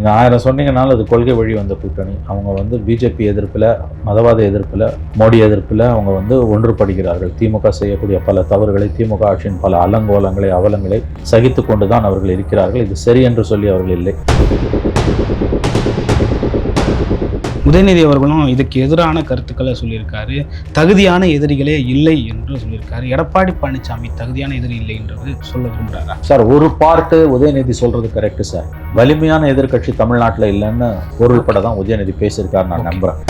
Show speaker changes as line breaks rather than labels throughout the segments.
நீங்கள் ஆயிரம் சொன்னீங்கனாலும் அது கொள்கை வழி வந்த கூட்டணி. அவங்க வந்து பிஜேபி எதிர்ப்பில் மதவாத எதிர்ப்பில் மோடி எதிர்ப்பில் அவங்க வந்து ஒன்றுபடுகிறார்கள். திமுக செய்யக்கூடிய பல தவறுகளை திமுக ஆட்சியின் பல அலங்கோலங்களை அவலங்களை சகித்து கொண்டு தான் அவர்கள் இருக்கிறார்கள். இது சரி என்று சொல்லி அவர்கள் இல்லை.
உதயநிதி அவர்களும் இதுக்கு எதிரான கருத்துக்களை சொல்லியிருக்காரு. தகுதியான எதிரிகளே இல்லை என்று சொல்லியிருக்காரு. எடப்பாடி பழனிசாமி தகுதியான எதிரி இல்லை என்றது சொல்ல விரும்புகிறாரா?
சார் ஒரு பார்ட்டு உதயநிதி சொல்றது கரெக்ட் சார். வலிமையான எதிர்க்கட்சி தமிழ்நாட்டில் இல்லைன்னு பொருள்பட தான் உதயநிதி பேசியிருக்காரு நான் நம்புறேன்.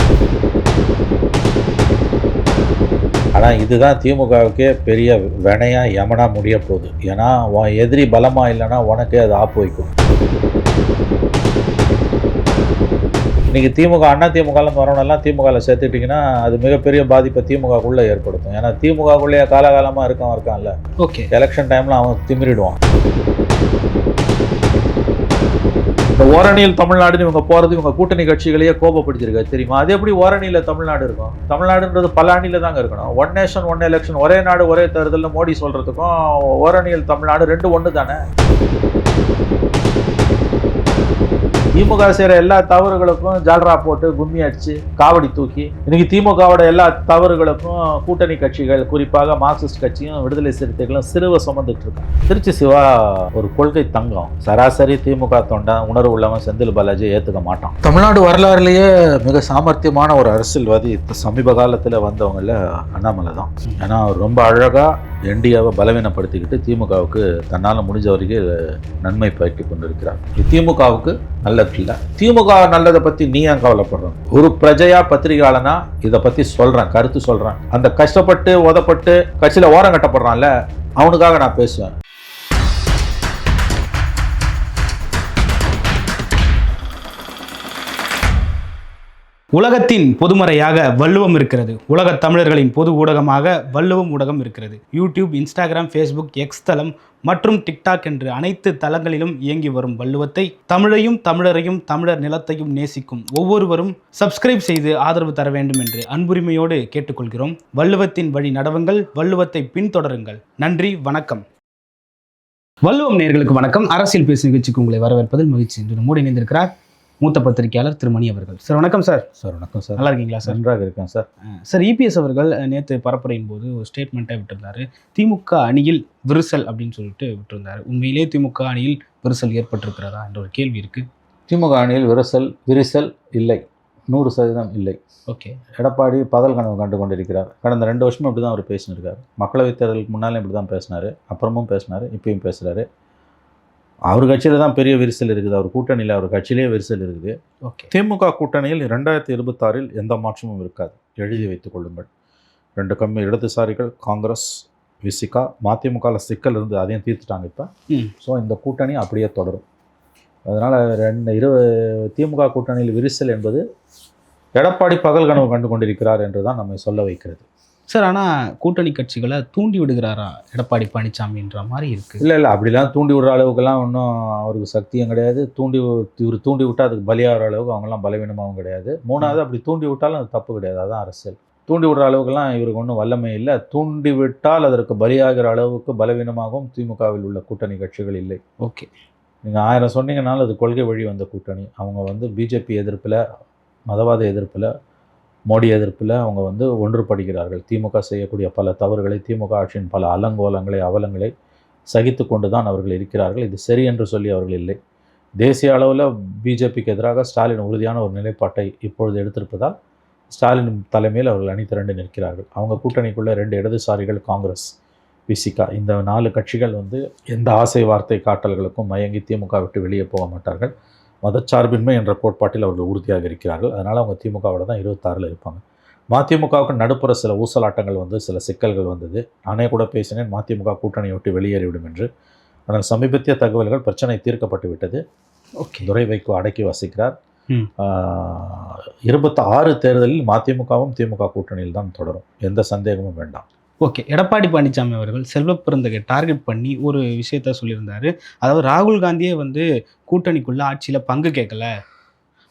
ஆனால் இதுதான் திமுகவுக்கே பெரிய வினையா யமனா முடிய போகுது. ஏன்னா எதிரி பலமா இல்லைன்னா உனக்கே அது ஆப்பு வைக்கும். இன்னைக்கு திமுக அண்ணா திமுகலாம் வரவனெல்லாம் திமுகவில் சேர்த்துட்டிங்கன்னா அது மிகப்பெரிய பாதிப்பை திமுகக்குள்ளே ஏற்படுத்தும். ஏன்னா திமுகக்குள்ளேயே காலகாலமாக இருக்கான் இருக்கான்ல.
ஓகே.
எலெக்ஷன் டைம்ல அவன் திமிரிடுவான். இந்த ஓரணியில் தமிழ்நாடுன்னு இவங்க போறது இவங்க கூட்டணி கட்சிகளையே கோபப்படுத்திருக்காரு தெரியுமா? அது எப்படி ஓரணியில தமிழ்நாடு இருக்கும்? தமிழ்நாடுன்றது பல அணியில தாங்க இருக்கணும். ஒன் நேஷன் ஒன் எலெக்ஷன் ஒரே நாடு ஒரே தேர்தல்னு மோடி சொல்றதுக்கும் ஓரணியில் தமிழ்நாடு ரெண்டு ஒன்று தானே திமுக செய்கிற எல்லா தவறுகளுக்கும் ஜால்ரா போட்டு கும்மி அடிச்சு காவடி தூக்கி இன்னைக்கு திமுகவோட எல்லா தவறுகளுக்கும் கூட்டணி கட்சிகள் குறிப்பாக மார்க்சிஸ்ட் கட்சியும் விடுதலை சிறுத்தைகளும் சிறுவ சுமந்துட்டு இருக்காங்க. திருச்சி சிவா ஒரு கொள்கை தங்கம். சராசரி திமுக தொண்டன் உணர்வு உள்ளவன் செந்தில் பாலாஜி ஏற்றுக்க மாட்டான். தமிழ்நாடு வரலாறுலேயே மிக சாமர்த்தியமான ஒரு அரசியல்வாதி சமீப காலத்தில் வந்தவங்கள அண்ணாமலை தான். ஏன்னா அவர் ரொம்ப அழகாக என்டிஏவை பலவீனப்படுத்திக்கிட்டு திமுகவுக்கு தன்னால் முடிஞ்ச வரைக்கும் நன்மை பயக்கி கொண்டிருக்கிறார். திமுகவுக்கு நல்ல இல்லை திமுக நல்லதை பற்றி நீ ஏன் கவலைப்படுற? ஒரு பிரஜையா பத்திரிகையாளனா இதை பற்றி சொல்கிறேன் கருத்து சொல்கிறேன் அந்த கஷ்டப்பட்டு உதப்பட்டு கட்சியில் ஓரம் கட்டப்படுறான்ல அவனுக்காக நான் பேசுவேன்.
உலகத்தின் பொதுமறையாக வள்ளுவம் இருக்கிறது. உலகத் தமிழர்களின் பொது ஊடகமாக வள்ளுவம் ஊடகம் இருக்கிறது. யூடியூப் இன்ஸ்டாகிராம் ஃபேஸ்புக் எக்ஸ் தளம் மற்றும் டிக்டாக் என்று அனைத்து தளங்களிலும் இயங்கி வரும் வள்ளுவத்தை தமிழையும் தமிழரையும் தமிழர் நிலத்தையும் நேசிக்கும் ஒவ்வொருவரும் சப்ஸ்கிரைப் செய்து ஆதரவு தர வேண்டும் என்று அன்புரிமையோடு கேட்டுக்கொள்கிறோம். வள்ளுவத்தின் வழி நடவுங்கள் வள்ளுவத்தை பின்தொடருங்கள். நன்றி வணக்கம். வள்ளுவம் நேர்களுக்கு வணக்கம். அரசியல் பேசும் நிகழ்ச்சிக்கு உங்களை வரவேற்பதில் மகிழ்ச்சி. என்று மூடி இணைந்திருக்கிறார் மூத்த பத்திரிகையாளர் திரு மணி அவர்கள். சார் வணக்கம் சார்.
சார் வணக்கம் சார்.
நல்லா இருக்கீங்களா சார்?
நன்றாக இருக்கேன் சார்.
சார் இபிஎஸ் அவர்கள் நேற்று பரப்புரையின் போது ஒரு ஸ்டேட்மெண்ட்டை விட்டிருந்தாரு. திமுக அணியில் விரிசல் அப்படின்னு சொல்லிட்டு விட்டிருந்தாரு. உண்மையிலே திமுக அணியில் விரிசல் ஏற்பட்டிருக்கிறதா என்ற ஒரு கேள்வி இருக்கு.
திமுக அணியில் விரிசல் விரிசல் இல்லை. நூறு சதவீதம் இல்லை.
ஓகே.
எடப்பாடி பகல் கனவு கண்டு கொண்டிருக்கிறார். கடந்த ரெண்டு வருஷமும் இப்படி தான் அவர் பேசினிருக்காரு மக்களவைத் தேர்தலுக்கு முன்னாலும் இப்படி தான் பேசினார். அப்புறமும் பேசினார் இப்பயும் பேசுகிறாரு அவர் கட்சியில் தான் பெரிய விரிசல் இருக்குது. அவர் கூட்டணியில் அவர் கட்சியிலே விரிசல் இருக்குது.
ஓகே.
திமுக கூட்டணியில் ரெண்டாயிரத்தி இருபத்தாறில் எந்த மாற்றமும் இருக்காது. எழுதி வைத்துக் கொள்ளுங்கள். ரெண்டு கம்மி இடதுசாரிகள் காங்கிரஸ் விசிகா மதிமுகவில் சிக்கல் இருந்து அதையும் தீர்த்துட்டாங்க இப்போ. ஸோ இந்த கூட்டணி அப்படியே தொடரும். அதனால் ரெண்டு இரு திமுக கூட்டணியில் விரிசல் என்பது எடப்பாடி பகல் கனவு கண்டு கொண்டிருக்கிறார் என்று தான் நம்மை சொல்ல வைக்கிறது.
சார் ஆனால் கூட்டணி கட்சிகளை தூண்டி விடுகிறாரா? எடப்பாடி பழனிசாமின்ற மாதிரி இருக்கு.
இல்லை இல்லை அப்படிலாம் தூண்டி விடுற அளவுக்குலாம் ஒன்றும் அவருக்கு சக்தியும் கிடையாது. தூண்டி இவர் தூண்டி விட்டால் அதுக்கு பலியாகிற அளவுக்கு அவங்கெல்லாம் பலவீனமாகவும் கிடையாது. மூணாவது அப்படி தூண்டி விட்டாலும் அது தப்பு கிடையாது. அதான் அரசியல். தூண்டி விடுற அளவுக்குலாம் இவருக்கு ஒன்றும் வல்லமை இல்லை. தூண்டி விட்டால் அதற்கு பலியாகிற அளவுக்கு பலவீனமாகவும் திமுகவில் உள்ள கூட்டணி கட்சிகள் இல்லை.
ஓகே.
நீங்கள் ஆயிரம் சொன்னீங்கனாலும் அது கொள்கை வழி வந்த கூட்டணி. அவங்க வந்து பிஜேபி எதிர்ப்பில் மதவாத எதிர்ப்பில் மோடி எதிர்ப்பில் அவங்க வந்து ஒன்றுபடுகிறார்கள். திமுக செய்யக்கூடிய பல தவறுகளை திமுக ஆட்சியின் பல அலங்கோலங்களை அவலங்களை சகித்து கொண்டு தான் அவர்கள் இருக்கிறார்கள். இது சரி என்று சொல்லி அவர்கள் இல்லை. தேசிய அளவில் பிஜேபிக்கு எதிராக ஸ்டாலின் உறுதியான ஒரு நிலைப்பாட்டை இப்பொழுது எடுத்திருப்பதால் ஸ்டாலின் தலைமையில் அவர்கள் அணி திரண்டு நிற்கிறார்கள். அவங்க கூட்டணிக்குள்ளே ரெண்டு இடதுசாரிகள் காங்கிரஸ் விசிகா. இந்த நாலு கட்சிகள் வந்து எந்த ஆசை வார்த்தை காட்டல்களுக்கும் மயங்கி திமுக விட்டு வெளியே போக மாட்டார்கள். மதச்சார்பின்மை என்ற கோட்பாட்டில் அவர்கள் உறுதியாக இருக்கிறார்கள். அதனால் அவங்க திமுகவோட தான் இருபத்தாறில் இருப்பாங்க. மதிமுகவுக்கு நடுப்புற சில ஊசலாட்டங்கள் வந்து சில சிக்கல்கள் வந்தது. நானே கூட பேசினேன் மதிமுக கூட்டணியை விட்டு வெளியேறிவிடும் என்று. ஆனால் சமீபத்திய தகவல்கள் பிரச்சனை தீர்க்கப்பட்டு விட்டது.
ஓகே.
துரை வைகோ அடக்கி வசிக்கிறார். இருபத்தி ஆறு தேர்தலில் மதிமுகவும் திமுக கூட்டணியில் தான் தொடரும். எந்த சந்தேகமும் வேண்டாம்.
ஓகே எடப்பாடி பழனிசாமி அவர்கள் செல்வ பிறந்தகை டார்கெட் பண்ணி ஒரு விஷயத்த சொல்லியிருந்தாரு. அதாவது ராகுல் காந்தியே வந்து கூட்டணிக்குள்ள ஆட்சியில் பங்கு கேட்கல.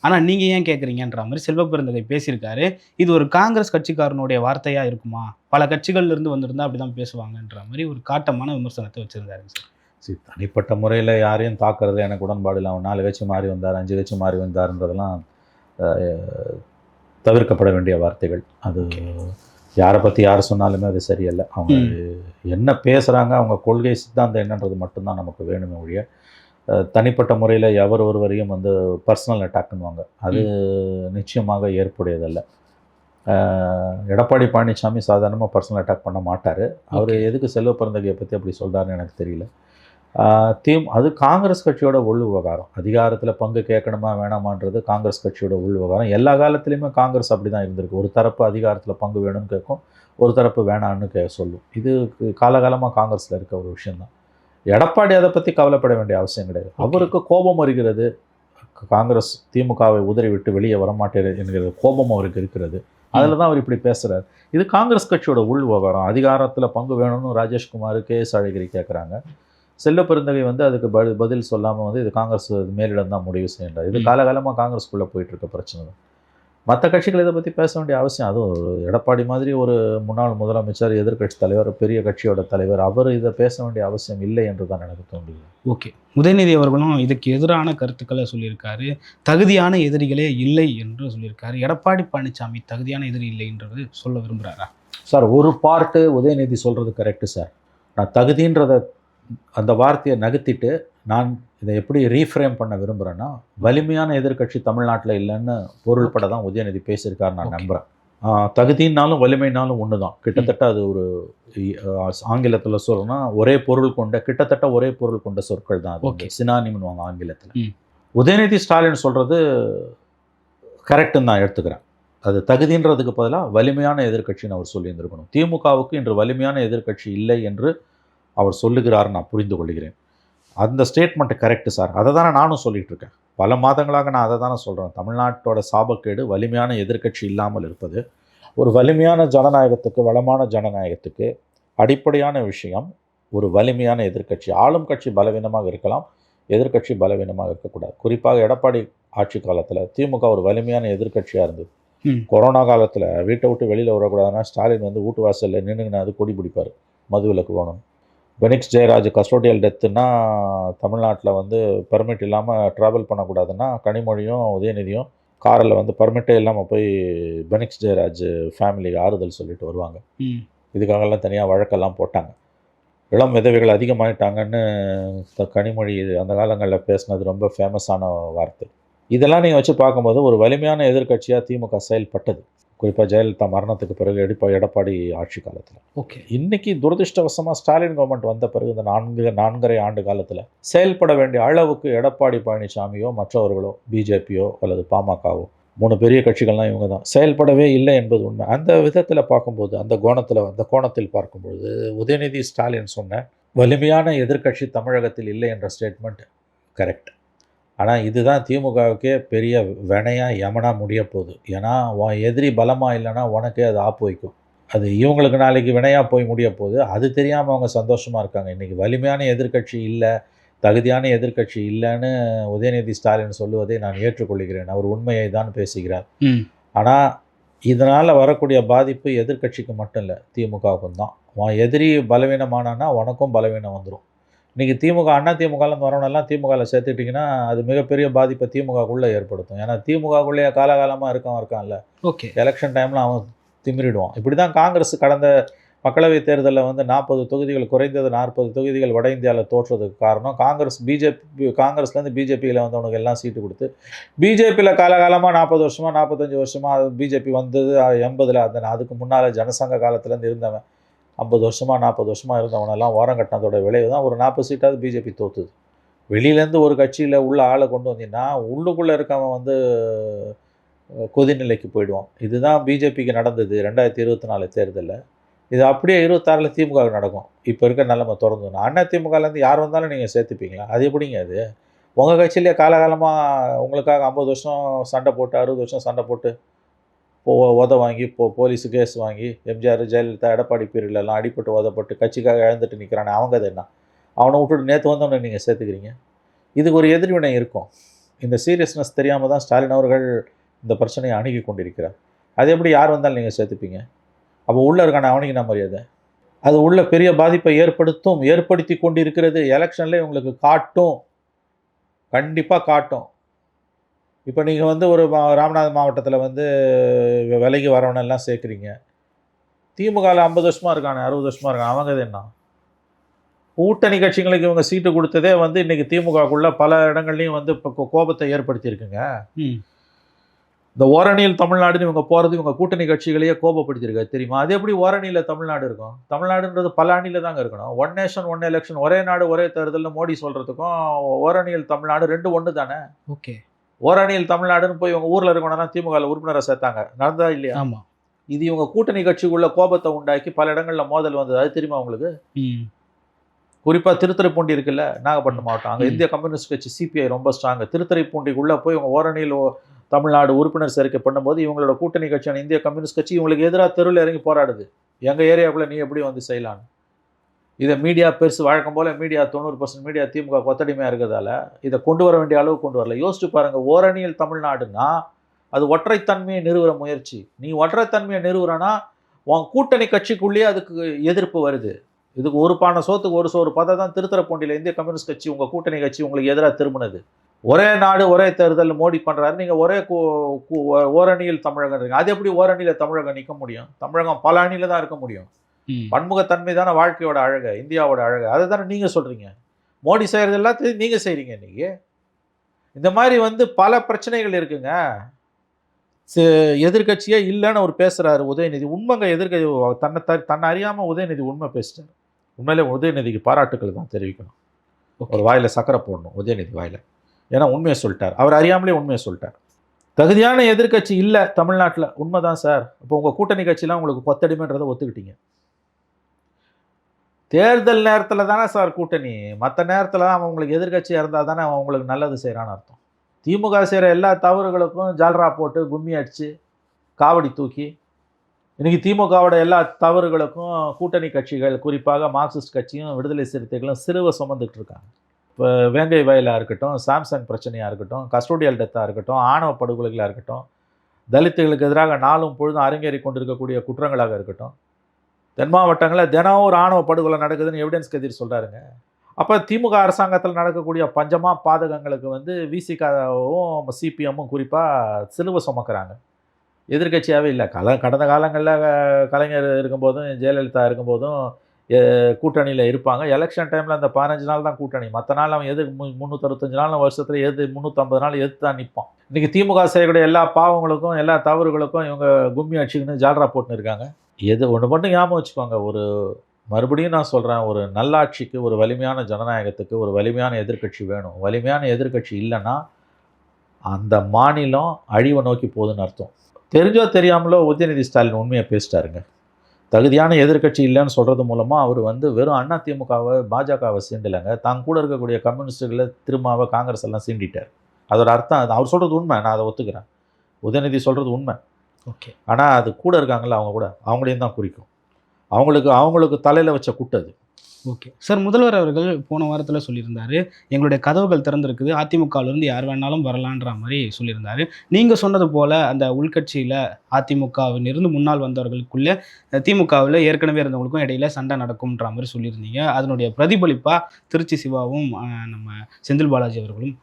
ஆனால் நீங்கள் ஏன் கேட்குறீங்கன்ற மாதிரி செல்வ பிறந்தகை பேசியிருக்காரு. இது ஒரு காங்கிரஸ் கட்சிக்காரனுடைய வார்த்தையாக இருக்குமா? பல கட்சிகள்ல இருந்து வந்திருந்தா அப்படி தான் பேசுவாங்கன்ற மாதிரி ஒரு காட்டமான விமர்சனத்தை வச்சுருந்தாருங்க சார்.
தனிப்பட்ட முறையில் யாரையும் தாக்குறதுல எனக்கு உடன்பாடு இல்லை. அவன் நாலு கட்சி மாறி வந்தார் அஞ்சு கட்சி மாறி வந்தார்ன்றதெல்லாம் தவிர்க்கப்பட வேண்டிய வார்த்தைகள். அது யாரை பற்றி யார் சொன்னாலுமே அது சரியல்ல. அவங்க என்ன பேசுகிறாங்க அவங்க கொள்கை சித்தாந்தம் என்னன்றது மட்டும்தான் நமக்கு வேணுமே ஒழிய தனிப்பட்ட முறையில் எவர் ஒருவரையும் வந்து பர்சனல் அட்டாக்னுவாங்க அது நிச்சயமாக ஏற்புடையதல்ல. எடப்பாடி பழனிசாமி சாதாரணமாக பர்சனல் அட்டாக் பண்ண மாட்டார். அவர் எதுக்கு செல்வ பிறந்தகையை பற்றி அப்படி சொல்கிறாருன்னு எனக்கு தெரியல. தீம் அது காங்கிரஸ் கட்சியோட உள் விவகாரம். அதிகாரத்தில் பங்கு கேட்கணுமா வேணாமான்றது காங்கிரஸ் கட்சியோட உள் விவகாரம். எல்லா காலத்துலேயுமே காங்கிரஸ் அப்படி தான் இருந்திருக்கு. ஒரு தரப்பு அதிகாரத்தில் பங்கு வேணும்னு கேட்கும் ஒரு தரப்பு வேணான்னு கே சொல்லும். இது காலகாலமாக காங்கிரஸில் இருக்க ஒரு விஷயம்தான். எடப்பாடி அதை பற்றி கவலைப்பட வேண்டிய அவசியம் கிடையாது. அவருக்கு கோபம் வருகிறது. காங்கிரஸ் திமுகவை உதறி விட்டு வெளியே வரமாட்டேன் என்கிற கோபம் அவருக்கு இருக்கிறது. அதில் தான் அவர் இப்படி பேசுகிறார் இது காங்கிரஸ் கட்சியோட உள் விவகாரம். அதிகாரத்தில் பங்கு வேணும்னு ராஜேஷ்குமார் கே எஸ் அழகிரி கேட்குறாங்க செல்வ பெருந்தகை வந்து அதுக்கு பதில் சொல்லாமல் வந்து இது காங்கிரஸ் மேலிடம் தான் முடிவு செய்யறாரு. இது. காலகாலமாக காங்கிரஸ்குள்ளே போயிட்டு இருக்க பிரச்சனை தான் மற்ற கட்சிகள் இதை பற்றி பேச வேண்டிய அவசியம் அதுவும் ஒரு எடப்பாடி மாதிரி ஒரு முன்னாள் முதலமைச்சர் எதிர்க்கட்சி தலைவர் பெரிய கட்சியோட தலைவர் அவர் இதை பேச வேண்டிய அவசியம் இல்லை என்று தான் எனக்கு தோன்றுகிறது
ஓகே. உதயநிதி அவர்களும் இதுக்கு எதிரான கருத்துக்களை சொல்லியிருக்காரு. தகுதியான எதிரிகளே இல்லை என்று சொல்லியிருக்காரு. எடப்பாடி பழனிசாமி தகுதியான எதிரி இல்லைன்றது சொல்ல விரும்புகிறாரா
சார் ஒரு பார்ட்டு உதயநிதி சொல்கிறது கரெக்டு சார். நான் தகுதின்றத அந்த வார்த்தையை நகர்த்திட்டு நான் இதை எப்படி ரீஃப்ரேம் பண்ண விரும்புகிறேன்னா வலிமையான எதிர்க்கட்சி தமிழ்நாட்டில் இல்லைன்னு பொருள்பட தான் உதயநிதி பேசியிருக்காரு நான். நம்புகிறேன் தகுதினாலும் வலிமைனாலும் ஒன்று தான் கிட்டத்தட்ட அது ஒரு ஆங்கிலத்தில் சொல்லணும்னா ஒரே பொருள் கொண்ட கிட்டத்தட்ட ஒரே பொருள் கொண்ட சொற்கள் தான். அது சினானிம்னுவாங்க ஆங்கிலத்தில். உதயநிதி ஸ்டாலின் சொல்கிறது கரெக்டுன்னு நான் எடுத்துக்கிறேன். அது தகுதின்றதுக்கு பதிலாக வலிமையான எதிர்க்கட்சின்னு அவர் சொல்லியிருந்திருக்கணும். திமுகவுக்கு இன்று வலிமையான எதிர்க்கட்சி இல்லை என்று அவர் சொல்லுகிறார் நான் புரிந்து கொள்கிறேன். அந்த ஸ்டேட்மெண்ட் கரெக்டு சார் அதை தானே நானும் சொல்லிட்டு இருக்கேன். பல மாதங்களாக நான் அதை தானே சொல்கிறேன் தமிழ்நாட்டோட சாபக்கேடு வலிமையான எதிர்க்கட்சி இல்லாமல் இருப்பது ஒரு வலிமையான ஜனநாயகத்துக்கு வளமான ஜனநாயகத்துக்கு அடிப்படையான விஷயம் ஒரு வலிமையான எதிர்க்கட்சி. ஆளும் கட்சி பலவீனமாக இருக்கலாம் எதிர்க்கட்சி பலவீனமாக இருக்கக்கூடாது. குறிப்பாக எடப்பாடி ஆட்சி காலத்தில் திமுக ஒரு வலிமையான எதிர்க்கட்சியாக இருந்தது. கொரோனா காலத்தில் வீட்டை விட்டு வெளியில் வரக்கூடாதுன்னா ஸ்டாலின் வந்து வீட்டு வாசலில் நின்றுங்கன்னு அது கொடி பிடிப்பார் மதுவிலக்கு வேணும் பெனிக்ஸ் ஜெயராஜ் கஸ்டோடியல் டெத்துன்னா தமிழ்நாட்டில் வந்து பெர்மிட் இல்லாமல் ட்ராவல் பண்ணக்கூடாதுன்னா கனிமொழியும் உதயநிதியும் காரில் வந்து பர்மிட்டே இல்லாமல் போய் பெனிக்ஸ் ஜெயராஜ் ஃபேமிலிக்கு ஆறுதல் சொல்லிட்டு வருவாங்க. இதுக்காகலாம் தனியாக வழக்கெல்லாம் போட்டாங்க. இளம் விதவைகள் அதிகமாயிட்டாங்கன்னு த- கனிமொழி அந்த காலங்களில் பேசினது ரொம்ப ஃபேமஸான வார்த்தை. இதெல்லாம் நீங்கள் வச்சு பார்க்கும்போது ஒரு வலிமையான எதிர்க்கட்சியாக திமுக செயல்பட்டது. குறிப்பாக ஜெயலலிதா மரணத்துக்கு பிறகு எடிப்பா எடப்பாடி ஆட்சி காலத்தில்.
ஓகே.
இன்னைக்கு துரதிருஷ்டவசமாக ஸ்டாலின் கவர்மெண்ட் வந்த பிறகு இந்த நான்கு நான்கரை ஆண்டு காலத்தில் செயல்பட வேண்டிய அளவுக்கு எடப்பாடி பழனிசாமியோ மற்றவர்களோ பிஜேபியோ அல்லது பாமகவோ மூணு பெரிய கட்சிகள்லாம் இவங்க தான் செயல்படவே இல்லை என்பது உண்மை. அந்த விதத்தில் பார்க்கும்போது அந்த கோணத்தில் அந்த கோணத்தில் பார்க்கும்போது உதயநிதி ஸ்டாலின் சொன்ன வலிமையான எதிர்க்கட்சி தமிழகத்தில் இல்லை என்ற ஸ்டேட்மெண்ட் கரெக்ட் ஆனால் இதுதான் திமுகவுக்கே பெரிய வினையாக யமனா முடிய போகுது. ஏன்னா உன் எதிரி பலமாக இல்லைன்னா உனக்கே அது ஆப்பு வைக்கும். அது இவங்களுக்கு நாளைக்கு வினையாக போய் முடிய போகுது. அது தெரியாமல் அவங்க சந்தோஷமாக இருக்காங்க. இன்றைக்கி வலிமையான எதிர்க்கட்சி இல்லை தகுதியான எதிர்க்கட்சி இல்லைன்னு உதயநிதி ஸ்டாலின் சொல்லுவதை நான் ஏற்றுக்கொள்கிறேன். அவர் உண்மையை தான் பேசுகிறார். ஆனால் இதனால் வரக்கூடிய பாதிப்பு எதிர்க்கட்சிக்கு மட்டும் இல்லை திமுகவுக்கும் தான். உன் எதிரி பலவீனமானான்னா உனக்கும் பலவீனம் வந்துடும் இன்றைக்கி திமுக அண்ணா திமுகலேருந்து வரவனெல்லாம் திமுகவில் சேர்த்துட்டிங்கன்னா அது மிகப்பெரிய பாதிப்பை திமுகக்குள்ளே ஏற்படுத்தும். ஏன்னா திமுகக்குள்ளேயே காலகாலமாக இருக்கவன் இருக்கான்ல.
ஓகே.
எலெக்ஷன் டைமில் அவன் திமிரிடுவான். இப்படி தான் காங்கிரஸ் கடந்த மக்களவைத் தேர்தலில் வந்து நாற்பது தொகுதிகள் குறைந்தது நாற்பது தொகுதிகள் வட இந்தியாவில் தோற்றதுக்கு காரணம் காங்கிரஸ் பிஜேபி காங்கிரஸ்லேருந்து பிஜேபியில் வந்தவனுக்கு எல்லாம் சீட்டு கொடுத்து பிஜேபியில் காலகாலமாக நாற்பது வருஷமாக நாற்பத்தஞ்சு வருஷமாக பிஜேபி வந்தது எண்பதில் அந்த அதுக்கு முன்னால் ஜனசங்க காலத்துலேருந்து இருந்தவன். ஐம்பது வருஷமாக நாற்பது வருஷமாக இருந்தவனெல்லாம் ஓரங்கட்டினதோட விளைவு தான் ஒரு நாற்பது சீட்டாவது பிஜேபி தோத்துது. வெளியிலேருந்து ஒரு கட்சியில் உள்ள ஆளை கொண்டு வந்தீங்கன்னா உள்ளுக்குள்ளே இருக்கவன் வந்து கொதிநிலைக்கு போயிடுவான். இதுதான் பிஜேபிக்கு நடந்தது ரெண்டாயிரத்தி இருபத்தி நாலு தேர்தலில். இது அப்படியே இருபத்தாறில் திமுக நடக்கும். இப்போ இருக்க நிலைமை திறந்துடும் அண்ணா திமுகலேருந்து யார் வந்தாலும் நீங்கள் சேர்த்துப்பீங்களா? அது எப்படிங்க அது உங்கள் கட்சியிலே காலகாலமாக உங்களுக்காக ஐம்பது வருஷம் சண்டை போட்டு அறுபது வருஷம் சண்டை போட்டு உத வாங்கி போ போலீஸு கேஸ் வாங்கி எம்ஜிஆர் ஜெயலலிதா எடப்பாடி பீரியட்லலாம் அடிப்பட்டு உதப்பட்டு கட்சிக்காக இழந்துட்டு நிற்கிறானே அவங்க அது என்ன? அவனை விட்டுட்டு நேற்று வந்தவனை நீங்கள் சேர்த்துக்கிறீங்க? இதுக்கு ஒரு எதிர்வினை இருக்கும். இந்த சீரியஸ்னஸ் தெரியாமல் தான் ஸ்டாலின் அவர்கள் இந்த பிரச்சனையை அணுகி கொண்டிருக்கிறார். அது எப்படி யார் வந்தாலும் நீங்கள் சேர்த்துப்பீங்க? அப்போ உள்ளே இருக்கான அவனுக்கு என்ன மரியாதை? அது உள்ள பெரிய பாதிப்பை ஏற்படுத்தும் ஏற்படுத்தி கொண்டிருக்கிறது. எலெக்ஷனில் உங்களுக்கு காட்டும். கண்டிப்பாக காட்டும். இப்போ நீங்கள் வந்து ஒரு மா- ராமநாதபுரம் மாவட்டத்தில் வந்து விலைக்கு வரவனெல்லாம் சேர்க்குறீங்க. திமுகவில் ஐம்பது வருஷமாக இருக்கானே அறுபது வருஷமாக இருக்கான் அவங்க இது என்ன? கூட்டணி கட்சிகளுக்கு இவங்க சீட்டு கொடுத்ததே வந்து இன்னைக்கு திமுகக்குள்ள பல இடங்கள்லையும் வந்து இப்போ கோபத்தை ஏற்படுத்தியிருக்குங்க.
ம்.
இந்த ஓரணியில் தமிழ்நாடுன்னு இவங்க போகிறது இவங்க கூட்டணி கட்சிகளையே கோபப்படுத்தியிருக்காரு தெரியுமா? அது எப்படி ஓரணியில் தமிழ்நாடு இருக்கும்? தமிழ்நாடுன்றது பல அணியில் தாங்க இருக்கணும். ஒன் நேஷன் ஒன் எலெக்ஷன் ஒரே நாடு ஒரே தேர்தல்னு மோடி சொல்கிறதுக்கும் ஓரணியில் தமிழ்நாடு ரெண்டு ஒன்று தானே
ஓகே.
ஓரணியில் தமிழ்நாடுன்னு போய் இவங்க ஊரில் இருக்கணும்னா திமுகவில் உறுப்பினரை சேர்த்தாங்க. நடந்தா இல்லையா?
ஆமாம்
இது இவங்க கூட்டணி கட்சிக்குள்ள கோபத்தை உண்டாக்கி பல இடங்களில் மோதல் வந்தது. அது தெரியுமா உங்களுக்கு?
ம்.
குறிப்பாக திருத்துறைப்பூண்டி இருக்குல்ல நாகப்பட்டினம் மாவட்டம். அங்கே. இந்திய கம்யூனிஸ்ட் கட்சி சிபிஐ ரொம்ப ஸ்ட்ராங்கு திருத்துறைப்பூண்டிக்குள்ளே போய் இவங்க ஓரணியில் தமிழ்நாடு உறுப்பினர் சேர்க்கை பண்ணும்போது இவங்களோட கூட்டணி கட்சியான இந்திய கம்யூனிஸ்ட் கட்சி இவங்களுக்கு எதிராக தெருவில் இறங்கி போராடுது. எங்கள் ஏரியாவுக்குள்ளே நீ எப்படி வந்து செய்யலான்னு? இதை மீடியா பெருசு வழக்கம் போல் மீடியா தொண்ணூறு பர்சன்ட் மீடியா திமுக கொத்தடிமையாக இருக்கிறதால இதை கொண்டு வர வேண்டிய அளவு கொண்டு வரல. யோசிச்சு பாருங்கள் ஓரணியில் தமிழ்நாடுன்னா அது ஒற்றைத்தன்மையை நிறுவுற முயற்சி. நீ ஒற்றைத்தன்மையை நிறுவுறனா உன் கூட்டணி கட்சிக்குள்ளேயே அதுக்கு எதிர்ப்பு வருது. இதுக்கு ஒரு பானை சோத்துக்கு ஒரு சோறு. பார்த்தா தான் திருத்தரப்பூண்டியில் இந்திய கம்யூனிஸ்ட் கட்சி உங்கள் கூட்டணி கட்சி உங்களுக்கு எதிராக திரும்பினது. ஒரே நாடு ஒரே தேர்தல் மோடி பண்ணுறாரு நீங்கள் ஒரே ஓரணியில் தமிழகம் இருக்கீங்க அது எப்படி ஓரணியில் தமிழகம் நிற்க முடியும்? தமிழகம் பல அணியில் தான் இருக்க முடியும். பன்முகத்தன்மை தானே வாழ்க்கையோட அழகு இந்தியாவோட அழகு. அதை தானே நீங்கள் சொல்கிறீங்க மோடி செய்கிறது எல்லாத்தையும் நீங்கள் செய்கிறீங்க இன்னைக்கு. இந்த மாதிரி வந்து பல பிரச்சனைகள் இருக்குங்க. எதிர்க்கட்சியே இல்லைன்னு அவர் பேசுகிறாரு உதயநிதி. உண்மைங்க எதிர்க்க தன்னை த தன்னை அறியாமல் உதயநிதி உண்மை பேசிட்டார். உண்மையிலே உதயநிதிக்கு பாராட்டுக்கள் தான் தெரிவிக்கணும். ஒரு வாயில் சக்கரை போடணும் உதயநிதி வாயில். ஏன்னா உண்மையை சொல்லிட்டார். அவர் அறியாமலே உண்மையை சொல்லிட்டார். தகுதியான எதிர்க்கட்சி இல்லை தமிழ்நாட்டில். உண்மைதான் சார். இப்போ உங்கள் கூட்டணி கட்சிலாம் உங்களுக்கு கொத்தடிமைன்றதை ஒத்துக்கிட்டீங்க. தேர்தல் நேரத்தில் தானே சார் கூட்டணி? மற்ற நேரத்தில் அவன் உங்களுக்கு எதிர்கட்சியாக இருந்தால் தானே அவன் உங்களுக்கு நல்லது செய்கிறான்னு அர்த்தம். திமுக செய்கிற எல்லா தவறுகளுக்கும் ஜால்ரா போட்டு கும்மி அடித்து காவடி தூக்கி இன்றைக்கி திமுகவோட எல்லா தவறுகளுக்கும் கூட்டணி கட்சிகள் குறிப்பாக மார்க்சிஸ்ட் கட்சியும் விடுதலை சிறுத்தைகளும் சிறுவை சுமந்துட்டு இருக்காங்க. இப்போ வேங்கை வயலாக இருக்கட்டும் சாம்சங் பிரச்சனையாக இருக்கட்டும் கஸ்டோடியல் டெத்தாக இருக்கட்டும் ஆணவ படுகொலைகளாக இருக்கட்டும் தலித்துகளுக்கு எதிராக நாளும் பொழுதும் அரங்கேறி கொண்டிருக்கக்கூடிய குற்றங்களாக இருக்கட்டும் தென் மாவட்டங்களில் தினம் ஒரு ஆணவ படுகொலை நடக்குதுன்னு எவிடன்ஸ் கதிர் சொல்கிறாருங்க அப்போ திமுக அரசாங்கத்தில் நடக்கக்கூடிய பஞ்சமா பாதகங்களுக்கு வந்து விசிகாவும் சிபிஎம்மும் குறிப்பாக சிலுவை சுமக்கிறாங்க. எதிர்க்கட்சியாகவே இல்லை. கல கடந்த காலங்களில் கலைஞர் இருக்கும்போதும் ஜெயலலிதா இருக்கும்போதும் கூட்டணியில் இருப்பாங்க. எலெக்ஷன் டைமில் அந்த பதினஞ்சு நாள் தான் கூட்டணி. மற்ற நாள் அவன் எது முந்நூற்றறுபத்தஞ்சு நாள் வருஷத்தில் எது முந்நூற்றம்பது நாள் எது தான் நிற்பான் இன்றைக்கி திமுக செய்யக்கூடிய எல்லா பாவங்களுக்கும் எல்லா தவறுகளுக்கும் இவங்க கும்மி அடிச்சுக்கின்னு ஜால்ரா போட்டுன்னு இருக்காங்க. எது ஒன்று மட்டும் ஞாபகம் வச்சுக்கோங்க. ஒரு மறுபடியும் நான் சொல்கிறேன் ஒரு நல்லாட்சிக்கு ஒரு வலிமையான ஜனநாயகத்துக்கு ஒரு வலிமையான எதிர்க்கட்சி வேணும். வலிமையான எதிர்க்கட்சி இல்லைன்னா அந்த மாநிலம் அழிவை நோக்கி போகுதுன்னு அர்த்தம். தெரிஞ்சோ தெரியாமலோ உதயநிதி ஸ்டாலின் உண்மையை பேசிட்டாருங்க. தகுதியான எதிர்க்கட்சி இல்லைன்னு சொல்கிறது மூலமாக அவர் வந்து வெறும் அண்ணா திமுகவை பாஜகவை சீண்டலைங்க. தான் கூட இருக்கக்கூடிய கம்யூனிஸ்டுகளை திருமாவை காங்கிரஸ் எல்லாம் சீண்டிட்டார். அதோட அர்த்தம். அவர் சொல்கிறது உண்மை. நான் அதை ஒத்துக்கிறேன். உதயநிதி சொல்கிறது உண்மை.
ஓகே.
ஆனால் அது கூட இருக்காங்கல்ல அவங்க கூட. அவங்களையும் தான் குறிக்கும். அவங்களுக்கு அவங்களுக்கு தலையில் வச்ச குட்டு அது.
ஓகே. சார் முதல்வர் அவர்கள் போன வாரத்தில் சொல்லியிருந்தாரு எங்களுடைய கதவுகள் திறந்திருக்குது. அதிமுகவிலிருந்து யார் வேணாலும் வரலான்ற மாதிரி சொல்லியிருந்தாரு. நீங்கள் சொன்னது போல் அந்த உள்கட்சியில் அதிமுகவின் இருந்து முன்னால் வந்தவர்களுக்குள்ளே திமுகவில் ஏற்கனவே இருந்தவங்களுக்கும் இடையில சண்டை நடக்கும்ன்ற மாதிரி சொல்லியிருந்தீங்க. அதனுடைய பிரதிபலிப்பாக திருச்சி சிவாவும் நம்ம செந்தில் பாலாஜி அவர்களும்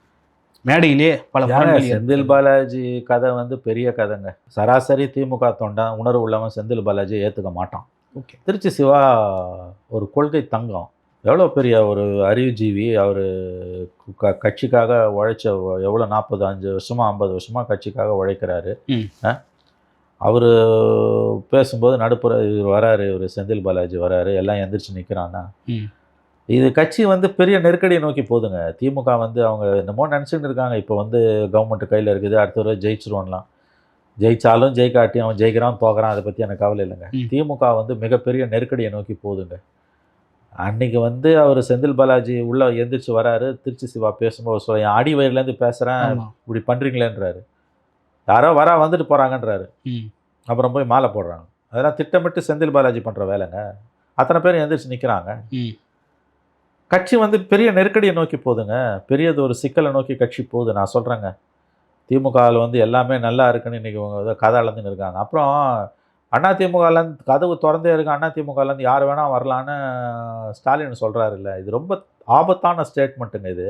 மேடையிலே பல
செந்தில் பாலாஜி கதை வந்து பெரிய கதைங்க. சராசரி திமுக தொண்டன் உணர்வு உள்ளவன் செந்தில் பாலாஜியை ஏற்றுக்க மாட்டான்.
ஓகே.
திருச்சி சிவா ஒரு கொள்கை தங்கம். எவ்வளோ பெரிய ஒரு அறிவுஜீவி அவர் க கட்சிக்காக உழைச்ச எவ்வளோ நாற்பது அஞ்சு வருஷமாக ஐம்பது வருஷமாக கட்சிக்காக உழைக்கிறாரு. அவர் பேசும்போது நடுப்புற இவர் வராரு இவர் செந்தில் பாலாஜி வராரு எல்லாம் எந்திரிச்சு நிற்கிறான்னா. இது கட்சி வந்து பெரிய நெருக்கடியை நோக்கி போகுதுங்க. திமுக வந்து அவங்க என்னமோ நினச்சிட்டு இருக்காங்க. இப்போ வந்து கவர்மெண்ட் கையில் இருக்குது. அடுத்த தடவை ஜெயிச்சிருவோம்லாம். ஜெயிச்சாலும் ஜெயிக்காட்டி அவன் ஜெயிக்கிறான் தோக்குறான் அதை பற்றி எனக்கு கவலை இல்லைங்க. திமுக வந்து மிகப்பெரிய நெருக்கடியை நோக்கி போகுதுங்க. அன்னைக்கு வந்து அவர் செந்தில் பாலாஜி உள்ளே எந்திரிச்சு வராரு. திருச்சி சிவா பேசும்போது சொல்ல என் அடி வயிறுலேருந்து பேசுகிறேன் இப்படி பண்ணுறீங்களேன்றாரு யாரோ வரா வந்துட்டு போகிறாங்கன்றாரு அப்புறம் போய் மாலை போடுறாங்க. அதெல்லாம் திட்டமிட்டு செந்தில் பாலாஜி பண்ணுற வேலைங்க. அத்தனை பேர் எந்திரிச்சு நிற்கிறாங்க கட்சி வந்து பெரிய நெருக்கடியை நோக்கி போகுதுங்க. பெரியது ஒரு சிக்கலை நோக்கி கட்சி போகுது. நான் சொல்கிறேங்க திமுகவில் வந்து எல்லாமே நல்லா இருக்குன்னு இன்றைக்கி இவங்க ஏதோ கதை அளந்துன்னு இருக்காங்க. அப்புறம் அண்ணா திமுகலேருந்து கதவு திறந்தே இருக்கு. அண்ணா திமுகலேருந்து யார் வேணால் வரலான்னு ஸ்டாலின் சொல்கிறாரு இல்லை இது ரொம்ப ஆபத்தான ஸ்டேட்மெண்ட்டுங்க இது.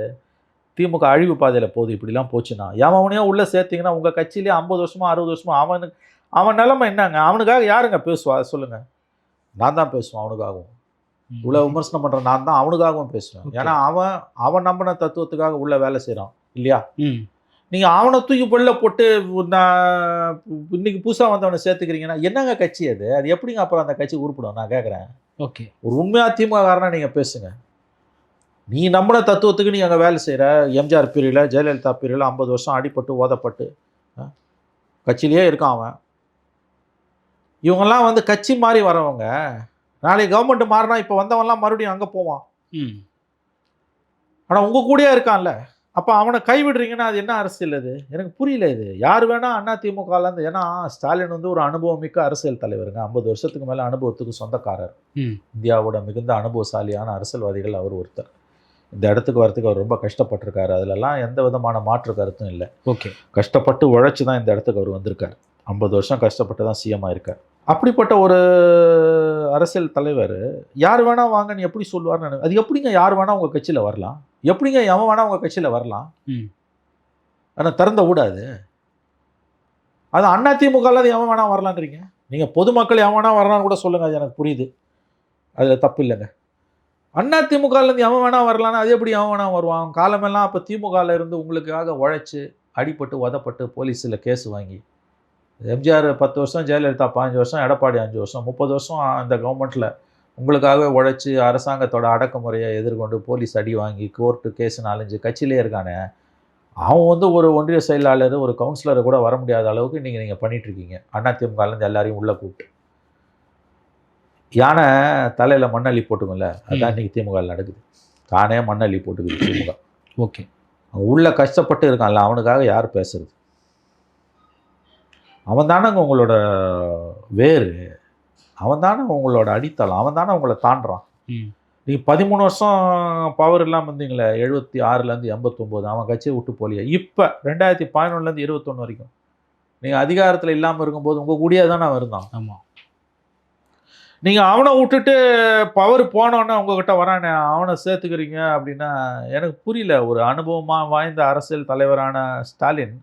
திமுக அழிவு பாதையில் போகுது. இப்படிலாம் போச்சுன்னா. எவனையோ உள்ளே சேர்த்திங்கன்னா உங்கள் கட்சியிலே ஐம்பது வருஷமா அறுபது வருஷமோ அவனுக்கு அவன் நிலமை என்னங்க? அவனுக்காக யாருங்க பேசுவா? சொல்லுங்கள் நான் தான் பேசுவேன் அவனுக்காகவும். இவ்வளோ விமர்சனம் பண்ணுற நான் தான் அவனுக்காகவும்
Okay.
ஏன்னா அவன் அவன் நம்பின தத்துவத்துக்காக உள்ள வேலை செய்கிறான் இல்லையா? நீங்கள் அவனை தூக்கி வெளில போட்டு நான் இன்னைக்கு புதுசாக வந்தவனை சேர்த்துக்கிறீங்கன்னா என்னங்க கட்சி அது? அது எப்படிங்க அப்புறம் அந்த கட்சி உருப்பிடும்? நான் கேட்குறேன்
ஓகே
ஒரு உண்மையாக திமுக காரனா நீங்கள் பேசுங்க. நீ நம்பின தத்துவத்துக்கு நீ அங்கே வேலை செய்கிற எம்ஜிஆர் பீரியடில் ஜெயலலிதா பீரியடில் ஐம்பது வருஷம் அடிபட்டு ஓதப்பட்டு? கட்சியிலேயே இருக்கான் அவன். இவங்கெல்லாம் வந்து கட்சி மாறி வரவங்க. நாளைக்கு கவர்மெண்ட் மாறினா இப்போ வந்தவன்லாம் மறுபடியும் அங்கே போவான்.
ம்.
ஆனால் உங்கள் கூடயே இருக்கான்ல. அப்போ அவனை கைவிடுறீங்கன்னா அது என்ன அரசியல் அது? எனக்கு புரியல இது. யார் வேணா அண்ணா திமுகலேருந்து ஏன்னா ஸ்டாலின் வந்து ஒரு அனுபவமிக்க அரசியல் தலைவருங்க. ஐம்பது வருஷத்துக்கு மேலே அனுபவத்துக்கு சொந்தக்காரர். இந்தியாவோட மிகுந்த அனுபவசாலியான அரசியல்வாதிகள் அவர் ஒருத்தர். இந்த இடத்துக்கு வரத்துக்கு அவர் ரொம்ப கஷ்டப்பட்டிருக்காரு. அதிலெல்லாம் எந்த விதமான மாற்று கருத்தும் இல்லை.
ஓகே.
கஷ்டப்பட்டு உழைச்சி தான் இந்த இடத்துக்கு அவர் வந்திருக்கார். ஐம்பது வருஷம் கஷ்டப்பட்டு தான் சிஎம் ஆயிருக்கார். அப்படிப்பட்ட ஒரு அரசியல் தலைவர் யார் வேணா வாங்கன்னு எப்படி சொல்லுவார்னு எனக்கு அது எப்படிங்க யார் வேணா உங்கள் கட்சியில் வரலாம்? எப்படிங்க எவன் வேணா உங்கள் கட்சியில் வரலாம்? ஆனால் திறந்த விடாது அது அண்ணா திமுகவில் எவன் வேணா வரலான்றீங்க? நீங்கள் பொதுமக்கள் எவன் வேணா வரலான்னு கூட சொல்லுங்கள் அது எனக்கு புரியுது. அதில் தப்பு இல்லைங்க. அண்ணா திமுகலேருந்து எவன் வேணா வரலான்னா அது எப்படி எவன் வேணா வருவான்? காலமெல்லாம் அப்போ திமுகவில் இருந்து உங்களுக்காக உழைச்சி அடிபட்டு உதப்பட்டு போலீஸில் கேஸ் வாங்கி எம்ஜிஆர் பத்து வருஷம் ஜெயலலிதா பாஞ்சு வருஷம் எடப்பாடி அஞ்சு வருஷம் முப்பது வருஷம் அந்த கவர்மெண்ட்டில் உங்களுக்காக உழைச்சி அரசாங்கத்தோட அடக்குமுறையை எதிர்கொண்டு போலீஸ் அடி வாங்கி கோர்ட்டு கேஸ் நாலஞ்சு கட்சியிலே இருக்கானே அவன் வந்து ஒரு ஒன்றிய செயலாளர் ஒரு கவுன்சிலரை கூட வர முடியாத அளவுக்கு நீங்கள் நீங்கள் பண்ணிகிட்ருக்கீங்க அதிமுகலேருந்து எல்லாரையும் உள்ளே கூப்பிட்டு. யானை தலையில் மண்ணள்ளி போட்டுக்கல அதான் இன்னைக்கு திமுக ல நடக்குது. தானே மண்ணள்ளி போட்டுக்குது திமுக.
ஓகே.
அவன் உள்ள கஷ்டப்பட்டு இருக்கான்ல அவனுக்காக யார் பேசுறது? அவன் தானங்க உங்களோட வேறு. அவன் தானே உங்களோட அடித்தளம். அவன் தானே உங்களை தாண்டுறான்.
ம்.
நீ பதிமூணு வருஷம் பவர் இல்லாமல் இருந்தீங்களே எழுபத்தி ஆறுலேருந்து எண்பத்தொம்போது அவன் கட்சியை விட்டு போலியே இப்போ ரெண்டாயிரத்தி பதினொன்றுலேருந்து இருபத்தொன்று வரைக்கும். நீங்கள் அதிகாரத்தில் இல்லாமல் இருக்கும்போது உங்கள் கூடயே தானே அவன் இருந்தான்.
ஆமாம்
நீங்கள் அவனை விட்டுட்டு பவர் போனோன்னே உங்ககிட்ட வரானே அவனை சேர்த்துக்கிறீங்க அப்படின்னா எனக்கு புரியல. ஒரு அனுபவமாக வாய்ந்த அரசியல் தலைவரான ஸ்டாலின்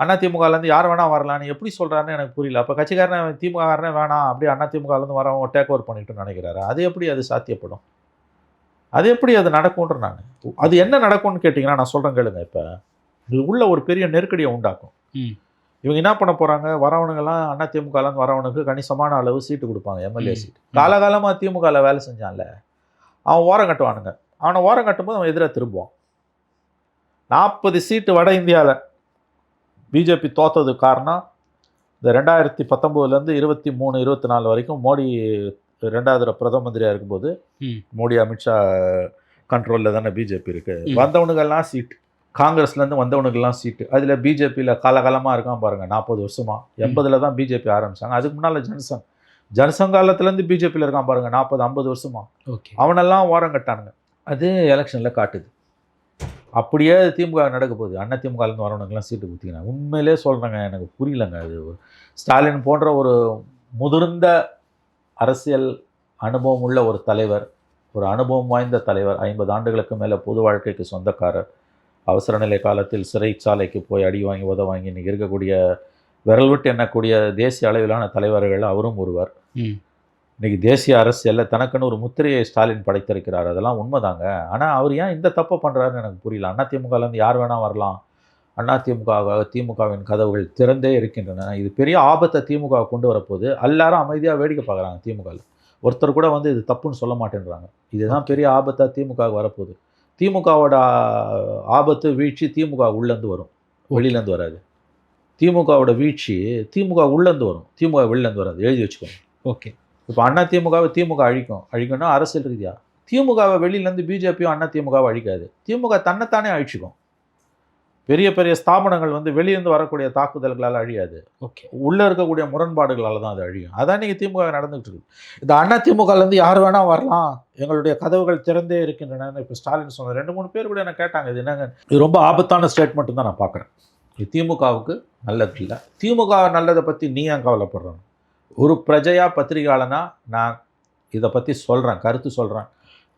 அண்ணா திமுகலேருந்து யார் வேணா வரலான்னு எப்படி சொல்கிறாருன்னு எனக்கு புரியல. அப்போ கட்சிக்காரனே திமுககாரனே வேணாம் அப்படியே அண்ணா திமுகலேருந்து வரவங்க டேக் ஓவர் பண்ணிட்டு நினைக்கிறாரு. அது எப்படி அது சாத்தியப்படும்? அது எப்படி அது நடக்கும்ன்ற நான். அது என்ன நடக்கும்னு கேட்டிங்கன்னா நான் சொல்கிறேன் கேளுங்க இப்போ. இது உள்ள ஒரு பெரிய நெருக்கடியை உண்டாக்கும். இவங்க என்ன பண்ண போகிறாங்க வரவனுங்கெல்லாம் அண்ணா திமுகலேருந்து வரவனுக்கு கணிசமான அளவு சீட்டு கொடுப்பாங்க எம்எல்ஏ. சீட் காலகாலமாக திமுகவில் வேலை செஞ்சான்ல. அவன் ஓரம் கட்டுவானுங்க. அவனை ஓரம் கட்டும்போது அவன் எதிராக திரும்புவான். நாற்பது சீட்டு வட இந்தியாவில் பிஜேபி தோத்தது காரணம் இந்த ரெண்டாயிரத்தி பத்தொம்போதுலேருந்து இருபத்தி மூணு இருபத்தி நாலு வரைக்கும் மோடி ரெண்டாவது பிரதம மந்திரியாக இருக்கும்போது மோடி அமித்ஷா கண்ட்ரோலில் தானே பிஜேபி இருக்கு.
ம்.
வந்தவனுங்கெல்லாம் சீட்டு காங்கிரஸ்லேருந்து வந்தவனுக்கெல்லாம் சீட்டு அதில் பிஜேபியில் காலகாலமாக இருக்கான் பாருங்க நாற்பது வருஷமா. எண்பதில் தான் பிஜேபி ஆரம்பிச்சாங்க. அதுக்கு முன்னால் ஜனசங் ஜனசங் காலத்துலேருந்து பிஜேபியில் இருக்கான் பாருங்க நாற்பது ஐம்பது வருஷமா.
ஓகே.
அவனெல்லாம் ஓரம் கட்டானுங்க. அது எலெக்ஷனில் காட்டுது. அப்படியே திமுக நடக்க போகுது. அண்ணா திமுகலேருந்து வரவனுக்கெல்லாம் சீட்டு கொடுத்தீங்கன்னா உண்மையிலே சொல்கிறேங்க எனக்கு புரியலங்க. அது ஒரு ஸ்டாலின் போன்ற ஒரு முதிர்ந்த அரசியல் அனுபவம் உள்ள ஒரு தலைவர் ஒரு அனுபவம் வாய்ந்த தலைவர் ஐம்பது ஆண்டுகளுக்கு மேலே பொது வாழ்க்கைக்கு சொந்தக்காரர் அவசர நிலை காலத்தில் சிறைச்சாலைக்கு போய் அடி வாங்கி உத வாங்கி இருக்கக்கூடிய விரல் விட்டு எண்ணக்கூடிய தேசிய அளவிலான தலைவர்கள் அவரும் ஒருவர்.
ம்
இன்னைக்கு தேசிய அரசியலில் தனக்குன்னு ஒரு முத்திரையை ஸ்டாலின் படைத்திருக்கிறார். அதெல்லாம் உண்மைதாங்க. ஆனால் அவர் ஏன் இந்த தப்பை பண்ணுறாருன்னு எனக்கு புரியல. அண்ணா திமுகலேருந்து யார் வேணால் வரலாம். அண்ணா திமுக திமுகவின் கதவுகள் திறந்தே இருக்கின்றன. இது பெரிய ஆபத்தை திமுக கொண்டு வரப்போகுது. எல்லாரும் அமைதியாக வேடிக்கை பார்க்குறாங்க திமுகவில் ஒருத்தர் கூட வந்து இது தப்புன்னு சொல்ல மாட்டேன்றாங்க. இதுதான் பெரிய ஆபத்தாக திமுக வரப்போகுது. திமுகவோட ஆபத்து வீழ்ச்சி திமுக உள்ளேருந்து வரும். வெளியிலேருந்து வராது. திமுகவோட வீழ்ச்சி திமுக உள்ளேருந்து வரும். திமுக வெளிலேருந்து வராது. எழுதி வச்சுக்கோங்க.
ஓகே.
இப்போ அண்ணா திமுகவை திமுக அழிக்கும். அழிக்கணும்னா அரசியல் ரீதியாக திமுகவை வெளியிலேருந்து பிஜேபியும் அண்ணா திமுகவை அழிக்காது. திமுக தன்னைத்தானே அழிச்சுக்கும். பெரிய பெரிய ஸ்தாபனங்கள் வந்து வெளியிருந்து வரக்கூடிய தாக்குதல்களால் அழியாது.
ஓகே.
உள்ளே இருக்கக்கூடிய முரண்பாடுகளால் தான் அது அழியும். அதான் நீங்கள் திமுக நடந்துகிட்டு இருக்குது இந்த அண்ணா திமுகலேருந்து யார் வேணால் வரலாம். எங்களுடைய கதவுகள் திறந்தே இருக்கின்றன இப்போ ஸ்டாலின் சொன்ன ரெண்டு மூணு பேர் கூட என்ன கேட்டாங்க. இது என்னங்க? இது ரொம்ப ஆபத்தான ஸ்டேட்மெண்ட் தான் நான் பார்க்குறேன். இது திமுகவுக்கு நல்லது இல்லை. திமுக நல்லதை பற்றி நீ ஏன் கவலைப்படுறோம் ஒரு பிரஜையா பத்திரிகையாளனா நான் இதை பற்றி சொல்கிறேன் கருத்து சொல்கிறேன்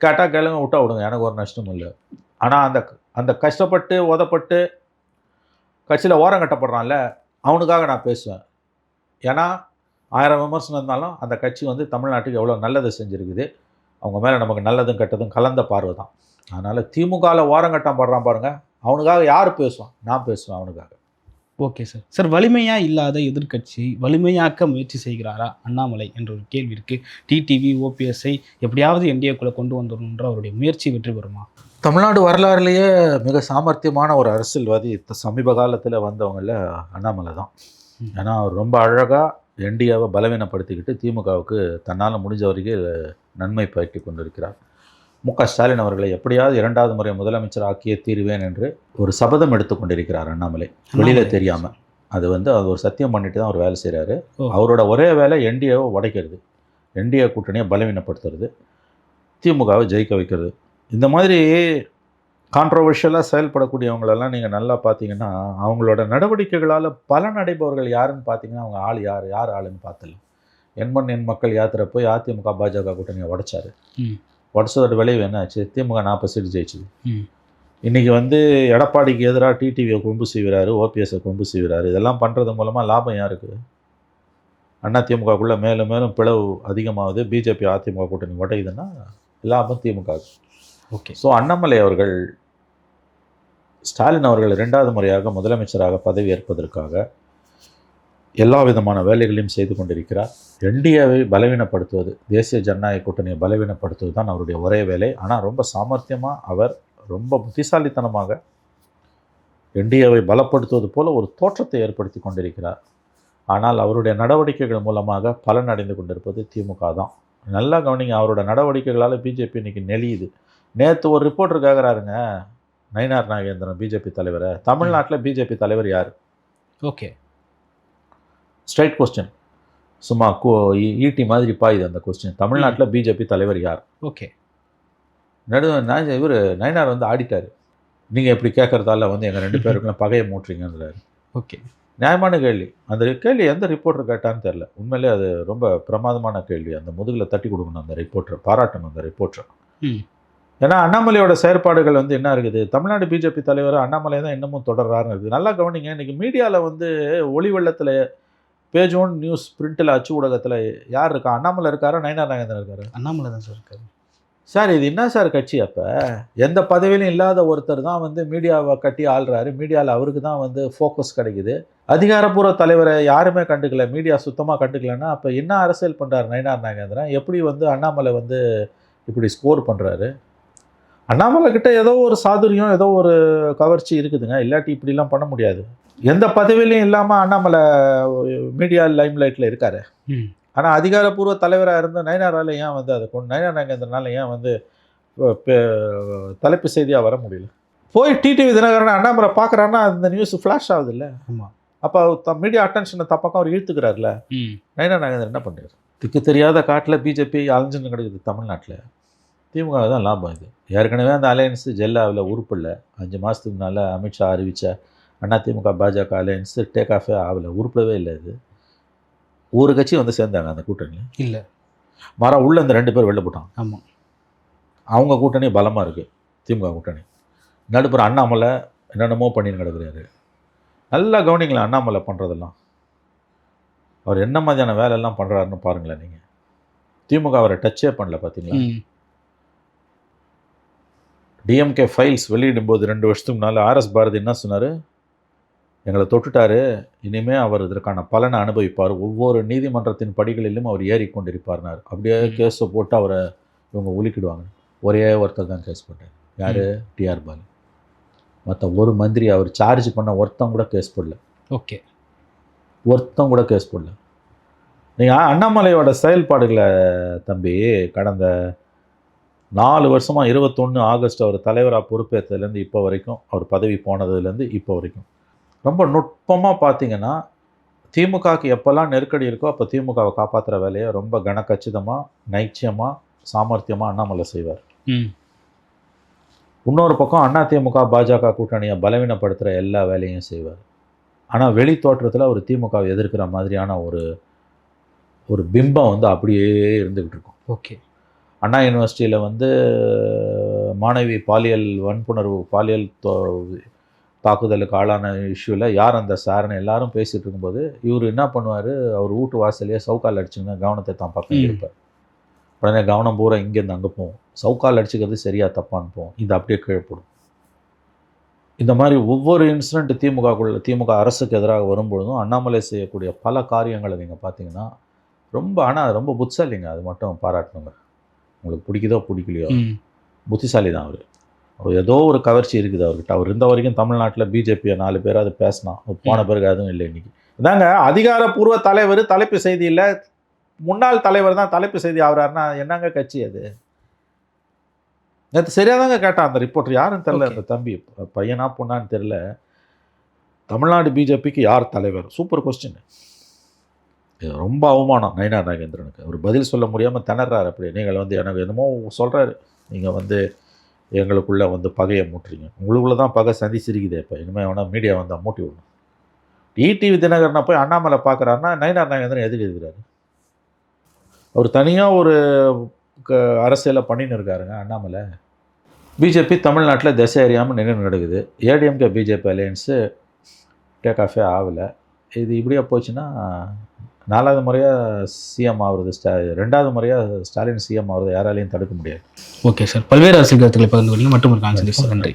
கேட்டால் கேளுங்க விட்டா விடுங்க எனக்கு ஒரு நஷ்டமும் இல்லை. ஆனால் அந்த அந்த கஷ்டப்பட்டு உதப்பட்டு கட்சியில் ஓரம் கட்டப்படுறான்ல அவனுக்காக நான் பேசுவேன். ஏன்னா ஆயிரம் விமர்சனம் இருந்தாலும் அந்த கட்சி வந்து தமிழ்நாட்டுக்கு எவ்வளோ நல்லது செஞ்சுருக்குது. அவங்க மேலே நமக்கு நல்லதும் கெட்டதும் கலந்த பார்வை தான். அதனால் திமுகவில் ஓரம் கட்டம் படுறான் பாருங்கள் அவனுக்காக யார் பேசுவான்? நான் பேசுவேன் அவனுக்காக.
Okay sir. சார் வலிமையா இல்லாத எதிர்க்கட்சி வலிமையாக்க முயற்சி செய்கிறாரா அண்ணாமலை என்ற ஒரு கேள்வி இருக்கு டிடிவி ஓபிஎஸ்ஐ எப்படியாவது என்டிஏக்குள்ள கொண்டு வந்துடணுன்ற அவருடைய முயற்சி வெற்றி பெறுமா?
தமிழ்நாடு வரலாறுலேயே மிக சாமர்த்தியமான ஒரு அரசியல்வாதி சமீப காலத்தில் வந்தவங்கள அண்ணாமலை தான். ஏன்னா அவர் ரொம்ப அழகாக என்டிஏவை பலவீனப்படுத்திக்கிட்டு திமுகவுக்கு தன்னால் முடிஞ்ச வரைக்கும் நன்மை பயக்கி கொண்டிருக்கிறார். மு க ஸ்டாலின் அவர்களை எப்படியாவது இரண்டாவது முறை முதலமைச்சர் ஆக்கியே தீருவேன் என்று ஒரு சபதம் எடுத்து கொண்டிருக்கிறார் அண்ணாமலை. வெளியில
அண்ணாமலை.
தெரியாம. அது வந்து அவர் ஒரு சத்தியம் பண்ணிட்டு தான் அவர் வேலை செய்கிறாரு. அவரோட ஒரே வேலை என்டிஏவை உடைக்கிறது. என்டிஏ கூட்டணியை பலவீனப்படுத்துறது. திமுகவை ஜெயிக்க வைக்கிறது. இந்த மாதிரி கான்ட்ரவர்ஷியலாக செயல்படக்கூடியவங்களெல்லாம் நீங்கள் நல்லா பார்த்தீங்கன்னா அவங்களோட நடவடிக்கைகளால் பலன் அடைபவர்கள் யாருன்னு பார்த்தீங்கன்னா அவங்க ஆள் யார்? யார் ஆளுன்னு பார்த்தல. எண்மண் எண் மக்கள் யாத்திரை போய் அதிமுக பாஜக கூட்டணியை உடைச்சாரு. உடச்சதோட விளைவு என்ன ஆச்சு திமுக நாற்பது சீட்டு ஜெயிச்சுது. இன்றைக்கி வந்து எடப்பாடிக்கு எதிராக டிடிவியை கொம்பு செய்கிறாரு ஓபிஎஸ்ஸை கொம்பு செய்கிறாரு. இதெல்லாம் பண்ணுறது மூலமாக லாபம் யாருக்கு? அண்ணா திமுகக்குள்ளே மேலும் மேலும் பிளவு அதிகமாகுது. பிஜேபி அதிமுக கூட்டணி உடையுதுன்னா லாபம் திமுக
ஓகே.
ஸோ அண்ணாமலை அவர்கள் ஸ்டாலின் அவர்கள் இரண்டாவது முறையாக முதலமைச்சராக பதவி ஏற்பதற்காக எல்லா விதமான வேலைகளையும் செய்து கொண்டிருக்கிறார். என்டிஏவை பலவீனப்படுத்துவது தேசிய ஜனநாயக கூட்டணியை பலவீனப்படுத்துவது தான் அவருடைய ஒரே வேலை. ஆனால் ரொம்ப சாமர்த்தியமாக அவர் ரொம்ப புத்திசாலித்தனமாக என்டிஏவை பலப்படுத்துவது போல ஒரு தோற்றத்தை ஏற்படுத்தி கொண்டிருக்கிறார். ஆனால் அவருடைய நடவடிக்கைகள் மூலமாக பலன் அடைந்து கொண்டிருப்பது திமுக தான் நல்லா கவனிங்க அவரோட நடவடிக்கைகளால் பிஜேபி இன்னைக்கு நெளியுது. நேற்று ஒரு ரிப்போர்ட்டர் கேட்குறாருங்க நயினார் நாகேந்திரன் பிஜேபி தலைவரை. தமிழ்நாட்டில் பிஜேபி தலைவர் யார்?
ஓகே.
ஸ்ட்ரைட் கொஸ்டின் சும்மா கோ ஈட்டி மாதிரி பாயுது அந்த கொஸ்டின் தமிழ்நாட்டில் பிஜேபி தலைவர் யார்?
ஓகே.
நடு நான் இவர் நயினார் வந்து ஆடிட்டார். நீங்கள் எப்படி கேட்குறதால வந்து எங்கள் ரெண்டு பேருக்குள்ள பகையை மூட்டுறீங்கன்றாரு.
ஓகே.
நியாயமான கேள்வி. அந்த கேள்வி எந்த ரிப்போர்ட்டர் கேட்டான்னு தெரில உண்மையிலே அது ரொம்ப பிரமாதமான கேள்வி. அந்த முதுகில் தட்டி கொடுக்கணும் அந்த ரிப்போர்ட்டர் பாராட்டணும் அந்த ரிப்போர்ட்டர்
ம்.
ஏன்னா அண்ணாமலையோட செயற்பாடுகள் வந்து என்ன இருக்குது? தமிழ்நாடு பிஜேபி தலைவர் அண்ணாமலை தான் இன்னமும் தொடர்றாருன்னு இருக்குது. நல்லா கவனிங்க இன்னைக்கு மீடியாவில் வந்து ஒளி வெள்ளத்தில் பேஜ் ஒன் நியூஸ் பிரிண்டில் அச்சு ஊடகத்தில் யார் இருக்கா? அண்ணாமலை இருக்காரா? நயனார் நாகேந்திரன் இருக்காரு.
அண்ணாமலை தான் சார் இருக்காரு.
சார் இது என்ன சார் கட்சி அப்போ? எந்த பதவியிலும் இல்லாத ஒருத்தர் தான் வந்து மீடியாவை கட்டி ஆள்றாரு. மீடியாவில் அவருக்கு தான் வந்து ஃபோக்கஸ் கிடைக்குது. அதிகாரப்பூர்வ தலைவரை யாருமே கண்டுக்கல. மீடியா சுத்தமாக கண்டுக்கலன்னா அப்போ என்ன அரசியல் பண்ணுறாரு நயனார் நாகேந்திரன்? எப்படி வந்து அண்ணாமலை வந்து இப்படி ஸ்கோர் பண்ணுறாரு அண்ணாமலை கிட்ட ஏதோ ஒரு சாதுரியம் ஏதோ ஒரு கவர்ச்சி இருக்குதுங்க. இல்லாட்டி இப்படிலாம் பண்ண முடியாது. எந்த பதவியிலையும் இல்லாமல் அண்ணாமலை மீடியா லைம்லைட்டில் இருக்காரு.
ம்.
ஆனால் அதிகாரப்பூர்வ தலைவராக இருந்த நயனாரால் ஏன் வந்து அதை கொண்டு நயனார் நாகேந்திரனால ஏன் வந்து தலைப்பு செய்தியாக வர முடியல? போய் டிடிவி தினகரன் அண்ணாமலை பார்க்குறான்னா அந்த நியூஸ் ஃப்ளாஷ் ஆகுது இல்லை
ஆமாம்
அப்போ மீடியா அட்டென்ஷனை தப்பக்கம் அவர் இழுத்துக்கிறாருல
ம்.
நயனார் நாகேந்திரன் என்ன பண்ணுறாரு திக்கு தெரியாத காட்டில் பிஜேபி அலைஞ்சுன்னு கிடக்குது தமிழ்நாட்டில். திமுக தான் லாபம் இது. ஏற்கனவே அந்த அலையன்ஸு ஜெல்லாவில் உறுப்பில்ல அஞ்சு மாதத்துக்கு முன்னால் அமித்ஷா அறிவித்த அண்ணா திமுக பாஜக அலையன்ஸு டேக் ஆஃபே ஆகல. உருப்படவே இல்லை இது ஒரு கட்சி வந்து சேர்ந்தாங்க அந்த கூட்டணியில்.
இல்லை.
மாறா உள்ள இந்த ரெண்டு பேர் வெளில போட்டாங்க.
ஆமாம்
அவங்க கூட்டணி பலமாக இருக்குது திமுக கூட்டணி. நடுப்புற அண்ணாமலை என்னென்னமோ பண்ணின்னு கிடக்குறாரு. நல்லா கவனிங்களேன் அண்ணாமலை பண்ணுறதெல்லாம் அவர் என்ன மாதிரியான வேலையெல்லாம் பண்ணுறாருன்னு பாருங்களேன் நீங்கள் திமுக அவரை டச்சே பண்ணல பார்த்தீங்களா டிஎம்கே ஃபைல்ஸ் வெளியிடும்போது ரெண்டு வருஷத்துக்கு முன்னால் ஆர்எஸ் பாரதி என்ன சொன்னார்? எங்களை தொட்டுட்டாரு. இனிமே அவர் இதற்கான பலனை அனுபவிப்பார். ஒவ்வொரு நீதிமன்றத்தின் படிகளிலும் அவர் ஏறிக்கொண்டிருப்பார்னார். அப்படியே. கேஸை போட்டு அவரை இவங்க உலுக்கிடுவாங்க. ஒரே ஒருத்தர் தான் கேஸ் போட்டார். யார்? டிஆர் பாலு. மற்ற ஒரு மந்திரி அவர் சார்ஜ் பண்ண ஒருத்தன் கூட கேஸ் போடல.
ஓகே.
ஒருத்தன் கூட கேஸ் போடல. நீங்கள் அண்ணாமலையோட செயல்பாடுகளை தம்பி கடந்த நாலு வருஷமாக இருபத்தொன்று ஆகஸ்ட் அவர் தலைவராக பொறுப்பேற்றதுலேருந்து இப்போ வரைக்கும் அவர் பதவி போனதுலேருந்து இப்போ வரைக்கும். ரொம்ப நுட்பமாக பார்த்தீங்கன்னா திமுகவுக்கு எப்போல்லாம் நெருக்கடி இருக்கோ அப்போ திமுகவை காப்பாற்றுற வேலையை ரொம்ப கனக்கச்சிதமாக நைச்சியமாக சாமர்த்தியமாக அண்ணாமலை செய்வார். இன்னொரு பக்கம் அண்ணா திமுக பாஜக கூட்டணியை பலவீனப்படுத்துகிற எல்லா வேலையும் செய்வார். ஆனால் வெளி தோற்றத்தில் ஒரு திமுகவை எதிர்க்கிற மாதிரியான ஒரு ஒரு பிம்பம் வந்து அப்படியே இருந்துக்கிட்டு இருக்கும்.
ஓகே.
அண்ணா யூனிவர்சிட்டியில் வந்து மாணவி பாலியல் வன்புணர்வு பாலியல் தோ- தாக்குதலுக்கு ஆளான இஷ்யூவில் யார் அந்த சார்னு எல்லாரும் பேசிகிட்டு இருக்கும்போது இவர் என்ன பண்ணுவார்? அவர் வீட்டு வாசலையே சவுக்கால் அடிச்சுங்கன்னா கவனத்தை தான் பக்கம். இருப்பார். உடனே கவனம் பூரா இங்கேருந்து அங்கே போகும் சவுக்கால் அடிச்சுக்கிறது சரியா தப்பான்னு போகும் இது அப்படியே கீழே போடும் இந்த மாதிரி ஒவ்வொரு இன்சிடென்ட் திமுகக்குள்ள திமுக அரசுக்கு எதிராக வரும்பொழுதும் அண்ணாமலை செய்யக்கூடிய பல காரியங்களை நீங்கள் பார்த்தீங்கன்னா ரொம்ப ஆனால் ரொம்ப புத்திசாலிங்க. அது மட்டும் பாராட்டணுங்க. உங்களுக்கு பிடிக்குதோ பிடிக்கலையோ. புத்திசாலி தான் அவர். ஏதோ ஒரு கவர்ச்சி இருக்குது அவர்கிட்ட. அவர் இருந்த வரைக்கும் தமிழ்நாட்டில் பிஜேபியை நாலு பேராவது பேசினான் போன பிறகு அதுவும் இல்லை இன்னைக்கு. இதாங்க அதிகாரப்பூர்வ தலைவர் தலைப்பு செய்தி இல்லை. முன்னாள் தலைவர் தான் தலைப்பு செய்தி ஆகுறாருன்னா என்னங்க கட்சி அது? நேற்று சரியாக தாங்க கேட்டான் அந்த ரிப்போர்ட்டர் யாருன்னு தெரில. அந்த தம்பி. பையனா பொண்ணான்னு தெரில தமிழ்நாடு பிஜேபிக்கு யார் தலைவர்? Super question. ரொம்ப அவமானம் நயினார் நாகேந்திரனுக்கு. அவர் பதில் சொல்ல முடியாமல் திணறாரு அப்படி நீங்கள் வந்து எனக்கு என்னமோ சொல்கிறாரு நீங்கள் வந்து எங்களுக்குள்ளே வந்து பகையை மூட்டுறீங்க. உங்களுக்குள்ள தான் பகை சந்திச்சிருக்குதே இப்போ. இனிமேல் வேணால் மீடியா வந்தால் மூட்டி விடணும். டிடிவி தினகரனை போய் அண்ணாமலை பார்க்குறாருன்னா நயினார் நாகேந்திரன் எதுக்கு இருக்கிறாரு அவர் தனியாக ஒரு க அரசியலை பண்ணின்னு இருக்காருங்க அண்ணாமலை. பிஜேபி தமிழ்நாட்டில் திசை அறியாமல் நின்று நடக்குது. ஏடிஎம்கே பிஜேபி அலையன்ஸு டேக் ஆஃபே ஆகலை. இது இப்படியே போச்சுன்னா நாலாவது முறையாக சிஎம் ஆகுறது ஸ்டா ரெண்டாவது முறையாக ஸ்டாலின் சிஎம் ஆகுறது யாராலையும் தடுக்க முடியாது.
Okay sir. பல்வேறு அரசியல் கருத்துக்களை பகிர்ந்து கொண்டீங்க மற்றும் ஒரு கான்செப்ட் நன்றி.
நன்றி